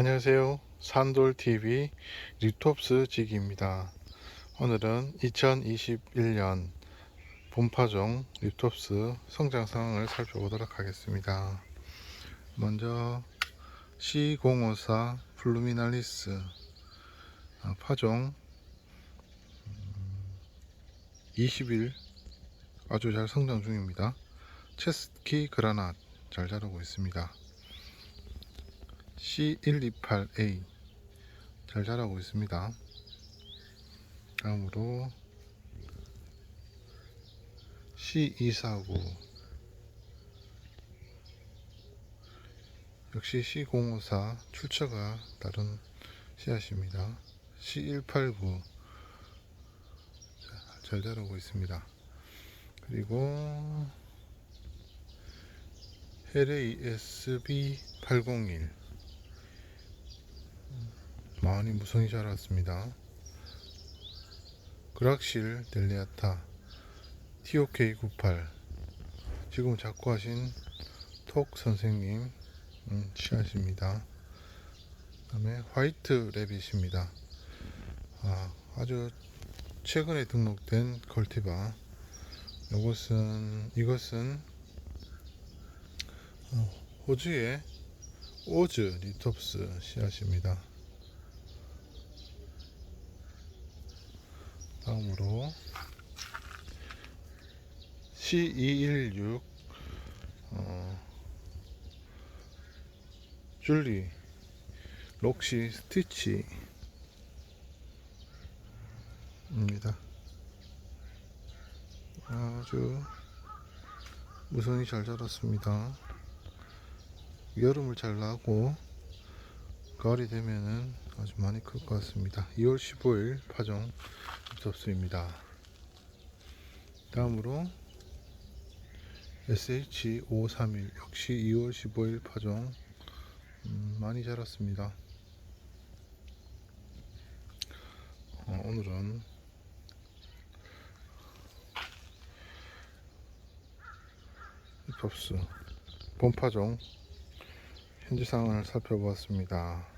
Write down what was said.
안녕하세요. 산돌TV 리톱스 지기입니다. 오늘은 2021년 봄파종 리톱스 성장 상황을 살펴보도록 하겠습니다. 먼저 C054 플루미날리스 아, 파종 20일 아주 잘 성장 중입니다. 체스키 그라낫 잘 자라고 있습니다. C128A 잘 자라고 있습니다. 다음으로 C249 역시 C054 출처가 다른 씨앗입니다. C189 잘 자라고 있습니다. 그리고 LA SB801 많이 무성이 자랐습니다. 그락실 델리아타 TOK98 지금 작고하신 톡 선생님 음, 씨앗입니다. 그 다음에 화이트 레빗입니다. 아, 아주 최근에 등록된 걸티바 이것은 이것은 어, 호주의 오즈 리톱스 씨앗입니다. 다음으로 C216 어, 줄리 록시 스티치 입니다. 아주 무선이 잘 자랐습니다. 여름을 잘 나고 가을이 되면은 아주 많이 클 것 같습니다. 2월 15일 파종 접수입니다. 다음으로 SH531 역시 2월 15일 파종 음, 많이 자랐습니다. 어, 오늘은 힙합스 본파종 현지 상황을 살펴보았습니다.